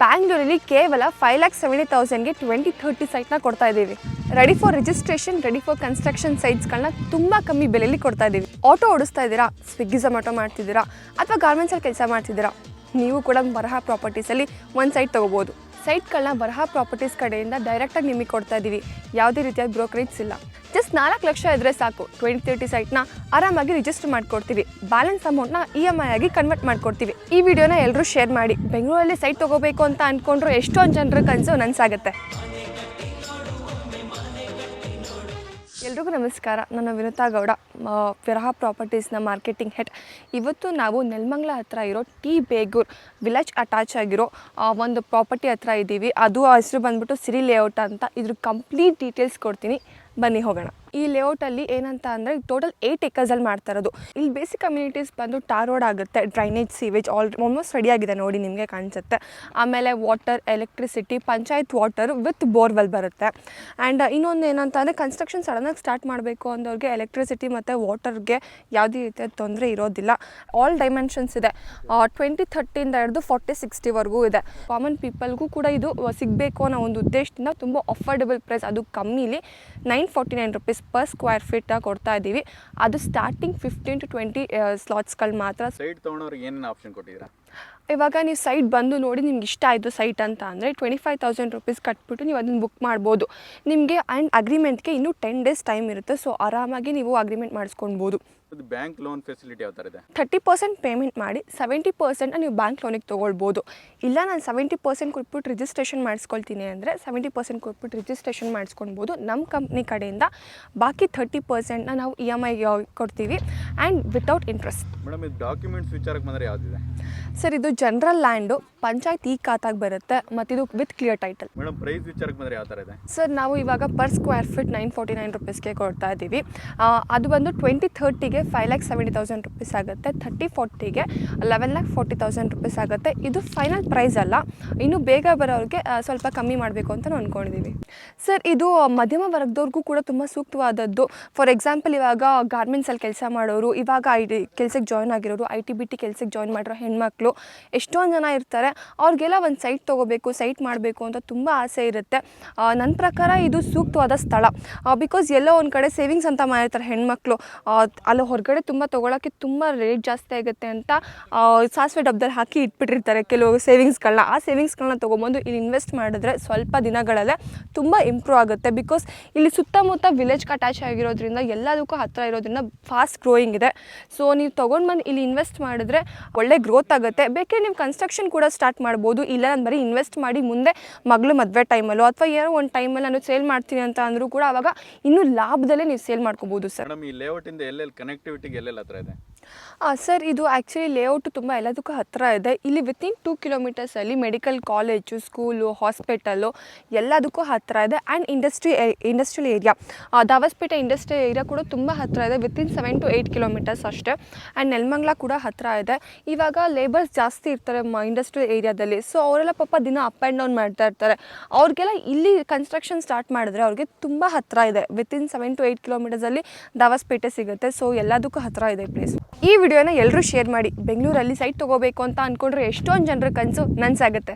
ಬ್ಯಾಂಗ್ಳೂರಲ್ಲಿ ಕೇವಲ five lakh seventy ತೌಸಂಡ್ಗೆ ಟ್ವೆಂಟಿ ಥರ್ಟಿ ಸೈಟ್ನ ಕೊಡ್ತಾ ಇದ್ದೀವಿ. Ready for registration ready for construction ಸೈಟ್ಸ್ಗಳನ್ನ ತುಂಬ ಕಮ್ಮಿ ಬೆಲೆಯಲ್ಲಿ ಕೊಡ್ತಾ ಇದ್ದೀವಿ. ಆಟೋ ಓಡಿಸ್ತಾ ಇದ್ದೀರಾ? ಸ್ವಿಗ್ಗಿ ಝೊಮ್ಯಾಟೊ ಮಾಡ್ತಿದ್ದೀರಾ? ಅಥವಾ ಗಾರ್ಮೆಂಟ್ಸಲ್ಲಿ ಕೆಲಸ ಮಾಡ್ತಿದ್ದೀರಾ? ನೀವು ಕೂಡ ಬರಹ ಪ್ರಾಪರ್ಟೀಸಲ್ಲಿ ಒಂದು ಸೈಟ್ ತೊಗೋಬೋದು. ಸೈಟ್ಗಳನ್ನ ಬರಹ ಪ್ರಾಪರ್ಟೀಸ್ ಕಡೆಯಿಂದ ಡೈರೆಕ್ಟಾಗಿ ನಿಮಗೆ ಕೊಡ್ತಾ ಇದ್ದೀವಿ. ಯಾವುದೇ ರೀತಿಯಾದ ಬ್ರೋಕರೇಜ್ಸ್ ಇಲ್ಲ. ಜಸ್ಟ್ ನಾಲ್ಕು ಲಕ್ಷ ಇದ್ದರೆ ಸಾಕು. ಟ್ವೆಂಟಿ ತರ್ಟಿ ಸೈಟ್ನ ಆರಾಮಾಗಿ ರಿಜಿಸ್ಟರ್ ಮಾಡ್ಕೊಡ್ತೀವಿ. ಬ್ಯಾಲೆನ್ಸ್ ಅಮೌಂಟ್ನ ಇ ಎಂ ಐ ಆಗಿ ಕನ್ವರ್ಟ್ ಮಾಡ್ಕೊಡ್ತೀವಿ. ಈ ವಿಡಿಯೋನ ಎಲ್ಲರೂ ಶೇರ್ ಮಾಡಿ. ಬೆಂಗಳೂರಲ್ಲಿ ಸೈಟ್ ತೊಗೋಬೇಕು ಅಂತ ಅಂದ್ಕೊಂಡ್ರು ಎಷ್ಟೊಂದು ಜನರ ಕನಸು ನನಸಾಗುತ್ತೆ. ಎಲ್ರಿಗೂ ನಮಸ್ಕಾರ. ನನ್ನ ವಿನುತಾ ಗೌಡ ವಿರಹ ಪ್ರಾಪರ್ಟೀಸ್ನ ಮಾರ್ಕೆಟಿಂಗ್ ಹೆಡ್. ಇವತ್ತು ನಾವು ನೆಲಮಂಗ್ಲ ಹತ್ರ ಇರೋ ಟಿ ಬೇಗೂರ್ ವಿಲೇಜ್ ಅಟ್ಯಾಚ್ ಆಗಿರೋ ಒಂದು ಪ್ರಾಪರ್ಟಿ ಹತ್ರ ಇದ್ದೀವಿ ಅದು ಹೆಸರು ಬಂದ್ಬಿಟ್ಟು ಸಿರಿ ಲೇಔಟ್ ಅಂತ. ಇದ್ರ ಕಂಪ್ಲೀಟ್ ಡೀಟೇಲ್ಸ್ ಕೊಡ್ತೀನಿ. ಬನ್ನಿ ಹೋಗೋಣ. ಈ ಲೇಔಟಲ್ಲಿ ಏನಂತ ಅಂದರೆ ಟೋಟಲ್ ಏಯ್ಟ್ ಎಕರ್ಸಲ್ಲಿ ಮಾಡ್ತಾ ಇರೋದು. ಇಲ್ಲಿ ಬೇಸಿಕ್ ಕಮ್ಯುನಿಟೀಸ್ ಬಂದು ಟಾರ್ ರೋಡ್ ಆಗುತ್ತೆ. Drainage sewage all almost ready ಆಗಿದೆ ನೋಡಿ ನಿಮಗೆ ಕಾಣಿಸುತ್ತೆ. ಆಮೇಲೆ water electricity panchayat water with borewell ಬರುತ್ತೆ. ಆ್ಯಂಡ್ ಇನ್ನೊಂದು ಏನಂತ ಅಂದರೆ ಕನ್ಸ್ಟ್ರಕ್ಷನ್ ಸಡನ್ನಾಗಿ ಸ್ಟಾರ್ಟ್ ಮಾಡಬೇಕು ಅಂದವ್ರಿಗೆ ಎಲೆಕ್ಟ್ರಿಸಿಟಿ ಮತ್ತು ವಾಟರ್ಗೆ ಯಾವುದೇ ರೀತಿಯ ತೊಂದರೆ ಇರೋದಿಲ್ಲ. ಆಲ್ ಡೈಮೆನ್ಷನ್ಸ್ ಇದೆ. ಟ್ವೆಂಟಿ ಥರ್ಟಿಯಿಂದ ಹಿಡಿದು ಫಾರ್ಟಿ ಸಿಕ್ಸ್ಟಿವರೆಗೂ ಇದೆ. ಕಾಮನ್ ಪೀಪಲ್ಗೂ ಕೂಡ ಇದು ಸಿಗಬೇಕು ಅನ್ನೋ ಒಂದು ಉದ್ದೇಶದಿಂದ ತುಂಬ ಅಫೋರ್ಡೆಬಲ್ ಪ್ರೈಸ್ ಅದು ಕಮ್ಮಿಲಿ nine forty nine rupees per square feet ಕೊಡ್ತಾ ಇದ್ದೀವಿ. ಅದು ಸ್ಟಾರ್ಟಿಂಗ್ ಫಿಫ್ಟೀನ್ ಟು ಟ್ವೆಂಟಿ ಸ್ಲಾಟ್ಸ್ಗಳು ಮಾತ್ರ. ಸೈಟ್ ತೊಗೊಂಡವ್ರಿಗೆ ಏನೇನು ಆಪ್ಷನ್ ಕೊಟ್ಟಿದ್ದೀರಾ? ಇವಾಗ ನೀವು ಸೈಟ್ ಬಂದು ನೋಡಿ ನಿಮ್ಗೆ ಇಷ್ಟ ಆಯಿತು ಸೈಟ್ ಅಂತ ಅಂದರೆ ಟ್ವೆಂಟಿ ಫೈವ್ ತೌಸಂಡ್ ರುಪೀಸ್ ಕಟ್ಬಿಟ್ಟು ನೀವು ಅದನ್ನು ಬುಕ್ ಮಾಡ್ಬೋದು. ನಿಮಗೆ ಆ್ಯಂಡ್ ಅಗ್ರಿಮೆಂಟ್ಗೆ ಇನ್ನೂ ಟೆನ್ ಡೇಸ್ ಟೈಮ್ ಇರುತ್ತೆ ಸೊ ಆರಾಮಾಗಿ ನೀವು ಅಗ್ರಿಮೆಂಟ್ ಮಾಡಿಸ್ಕೊಳ್ಬೋದು. ಬ್ಯಾಂಕ್ ಲೋನ್ ಫೆಸಿಲಿಟಿ ಯಾವ ಥರ ಇದೆ? ಥರ್ಟಿ ಪರ್ಸೆಂಟ್ ಪೇಮೆಂಟ್ ಮಾಡಿ ಸೆವೆಂಟಿ ಪರ್ಸೆಂಟ್ನ ನೀವು ಬ್ಯಾಂಕ್ ಲೋನಿಗೆ ತೊಗೊಳ್ಬೋದು. ಇಲ್ಲ ನಾನು ಸೆವೆಂಟಿ ಪರ್ಸೆಂಟ್ ಕೊಟ್ಬಿಟ್ಟು ರಿಜಿಸ್ಟ್ರೇಷನ್ ಮಾಡಿಸ್ಕೊಳ್ತೀನಿ ಅಂದರೆ ಸೆವೆಂಟಿ ಪರ್ಸೆಂಟ್ ಕೊಟ್ಬಿಟ್ಟು ರಿಜಿಸ್ಟ್ರೇಷನ್ ಮಾಡಿಸ್ಕೊಳ್ಬೋದು ನಮ್ಮ ಕಂಪ್ನಿ ಕಡೆಯಿಂದ. ಬಾಕಿ ಥರ್ಟಿ ಪರ್ಸೆಂಟ್ನ ನಾವು ಇ ಎಂ ಐಗೆ ಕೊಡ್ತೀವಿ. ಆ್ಯಂಡ್ ವಿತೌಟ್ ಇಂಟ್ರೆಸ್ಟ್ ಮೇಡಮ್ ಇದು ಡಾಕ್ಯುಮೆಂಟ್ಸ್ ವಿಚಾರಕ್ಕೆ ಬಂದರೆ ಯಾವುದಿದೆ? ಸರ್ ಇದು ಜನರಲ್ ಲ್ಯಾಂಡು ಪಂಚಾಯತ್ ಈ ಖಾತಾಗೆ ಬರುತ್ತೆ ಮತ್ತು ಇದು with clear title madam price ವಿಚಾರಕ್ಕೆ ಬಂದರೆ ಯಾವ ಥರ ಇದೆ? ಸರ್ ನಾವು ಇವಾಗ per square feet nine forty nine ರುಪೀಸ್ಗೆ ಕೊಡ್ತಾ ಇದ್ದೀವಿ. ಅದು ಬಂದು twenty ಥರ್ಟಿಗೆ five lakh seventy thousand rupees ಆಗುತ್ತೆ thirty ಫೋರ್ಟಿಗೆ eleven lakh forty thousand rupees ಆಗುತ್ತೆ. ಇದು ಫೈನಲ್ ಪ್ರೈಸ್ ಅಲ್ಲ. ಇನ್ನು ಬೇಗ ಬರೋರಿಗೆ ಸ್ವಲ್ಪ ಕಮ್ಮಿ ಮಾಡಬೇಕು ಅಂತ ನಾವು ಅಂದ್ಕೊಂಡಿದ್ದೀವಿ ಸರ್ ಇದು ಮಧ್ಯಮ ವರ್ಗದವ್ರಿಗೂ ಕೂಡ ತುಂಬ ಸೂಕ್ತವಾದದ್ದು. ಫಾರ್ ಎಕ್ಸಾಂಪಲ್ ಇವಾಗ ಗಾರ್ಮೆಂಟ್ಸಲ್ಲಿ ಕೆಲಸ ಮಾಡೋರು ಇವಾಗ ಐ ಟಿ ಕೆಲ್ಸಕ್ಕೆ ಜಾಯ್ನ್ ಆಗಿರೋರು ಐ ಟಿ ಬಿ ಟಿ ಕೆಲ್ಸಕ್ಕೆ ಜಾಯ್ನ್ ಮಾಡಿರೋ ಹೆಣ್ಮಕ್ಳು ಎಷ್ಟೊಂದು ಜನ ಇರ್ತಾರೆ, ಅವ್ರಿಗೆಲ್ಲ ಒಂದು ಸೈಟ್ ತೊಗೋಬೇಕು ಸೈಟ್ ಮಾಡಬೇಕು ಅಂತ ತುಂಬ ಆಸೆ ಇರುತ್ತೆ. ನನ್ನ ಪ್ರಕಾರ ಇದು ಸೂಕ್ತವಾದ ಸ್ಥಳ. ಬಿಕಾಸ್ ಎಲ್ಲೋ ಒಂದು ಕಡೆ ಸೇವಿಂಗ್ಸ್ ಅಂತ ಮಾಡಿರ್ತಾರೆ ಹೆಣ್ಮಕ್ಳು. ಅಲ್ಲಿ ಹೊರಗಡೆ ತುಂಬ ತೊಗೊಳಕ್ಕೆ ತುಂಬ ರೇಟ್ ಜಾಸ್ತಿ ಆಗುತ್ತೆ ಅಂತ ಸಾಸಿವೆ ಡಬ್ಬದಲ್ಲಿ ಹಾಕಿ ಇಟ್ಬಿಟ್ಟಿರ್ತಾರೆ ಕೆಲವು ಸೇವಿಂಗ್ಸ್ಗಳನ್ನ ಆ ಸೇವಿಂಗ್ಸ್ಗಳನ್ನ ತೊಗೊಬಂದು ಇಲ್ಲಿ ಇನ್ವೆಸ್ಟ್ ಮಾಡಿದ್ರೆ ಸ್ವಲ್ಪ ದಿನಗಳಲ್ಲೇ ತುಂಬ ಇಂಪ್ರೂವ್ ಆಗುತ್ತೆ. ಬಿಕಾಸ್ ಇಲ್ಲಿ ಸುತ್ತಮುತ್ತ ವಿಲೇಜ್ಗೆ ಅಟ್ಯಾಚ್ ಆಗಿರೋದ್ರಿಂದ, ಎಲ್ಲದಕ್ಕೂ ಹತ್ತಿರ ಇರೋದ್ರಿಂದ ಫಾಸ್ಟ್ ಗ್ರೋಯಿಂಗ್ ಇದೆ. ಸೊ ನೀವು ತೊಗೊಂಡು ಬಂದು ಇಲ್ಲಿ ಇನ್ವೆಸ್ಟ್ ಮಾಡಿದ್ರೆ ಒಳ್ಳೆ ಗ್ರೋತ್ ಆಗುತ್ತೆ. ಬೇಕೇ ನೀವು ಕನ್ಸ್ಟ್ರಕ್ಷನ್ ಕೂಡ ಸ್ಟಾರ್ಟ್ ಮಾಡ್ಬೋದು. ಇಲ್ಲ ನಾನು ಬರೀ ಇನ್ವೆಸ್ಟ್ ಮಾಡಿ ಮುಂದೆ ಮಗಳು ಮದುವೆ ಟೈಮಲ್ಲೋ ಅಥವಾ ಏನೋ ಒಂದು ಟೈಮಲ್ಲಿ ನಾನು ಸೇಲ್ ಮಾಡ್ತೀನಿ ಅಂತ ಅಂದರೂ ಕೂಡ ಅವಾಗ ಇನ್ನೂ ಲಾಭದಲ್ಲೇ ನೀವು ಸೇಲ್ ಮಾಡ್ಕೋಬೋದು ಸರ್. ಮೇಡಮ್ ಈ ಲೇಔಟಿಂದ ಎಲ್ಲೆಲ್ಲಿ ಕನೆಕ್ಟಿವಿಟಿಗೆ ಎಲ್ಲೆಲ್ಲಿ ಹತ್ರ ಇದೆ? ಸರ್ ಇದು ಆ್ಯಕ್ಚುಲಿ ಲೇಔಟ್ ತುಂಬ ಎಲ್ಲದಕ್ಕೂ ಹತ್ತಿರ ಇದೆ. ಇಲ್ಲಿ ವಿತಿನ್ ಟೂ ಕಿಲೋಮೀಟರ್ಸಲ್ಲಿ ಮೆಡಿಕಲ್ ಕಾಲೇಜು ಸ್ಕೂಲು ಹಾಸ್ಪಿಟಲು ಎಲ್ಲದಕ್ಕೂ ಹತ್ತಿರ ಇದೆ. And industry industrial area Dabaspete industrial area ಕೂಡ ತುಂಬ ಹತ್ತಿರ ಇದೆ. Within seven to eight kilometres ಅಷ್ಟೇ. ಆ್ಯಂಡ್ ನೆಲಮಂಗ್ಲ ಕೂಡ ಹತ್ತಿರ ಇದೆ. ಇವಾಗ ಲೇಬರ್ಸ್ ಜಾಸ್ತಿ ಇರ್ತಾರೆ ಮ ಇಂಡಸ್ಟ್ರಿಯಲ್ ಏರಿಯಾದಲ್ಲಿ ಸೊ ಅವರೆಲ್ಲ ಪಾಪ ದಿನ ಅಪ್ ಆ್ಯಂಡ್ ಡೌನ್ ಮಾಡ್ತಾ ಇರ್ತಾರೆ. ಅವ್ರಿಗೆಲ್ಲ ಇಲ್ಲಿ ಕನ್ಸ್ಟ್ರಕ್ಷನ್ ಸ್ಟಾರ್ಟ್ ಮಾಡಿದ್ರೆ ಅವ್ರಿಗೆ ತುಂಬ ಹತ್ತಿರ ಇದೆ. ವಿತಿನ್ ಸೆವೆನ್ ಟು ಏಯ್ಟ್ ಕಿಲೋಮೀಟರ್ಸಲ್ಲಿ ದಾವಸ್ಪೇಟೆ ಸಿಗುತ್ತೆ. ಸೊ ಎಲ್ಲದಕ್ಕೂ ಹತ್ತಿರ ಇದೆ ಪ್ಲೇಸ್ ಈ ವಿಡಿಯೋನ ಎಲ್ಲರೂ ಶೇರ್ ಮಾಡಿ. ಬೆಂಗಳೂರಲ್ಲಿ ಸೈಟ್ ತೊಗೋಬೇಕು ಅಂತ ಅಂದ್ಕೊಂಡ್ರೆ ಎಷ್ಟೊಂದು ಜನರ ಕನಸು ನನಸಾಗುತ್ತೆ.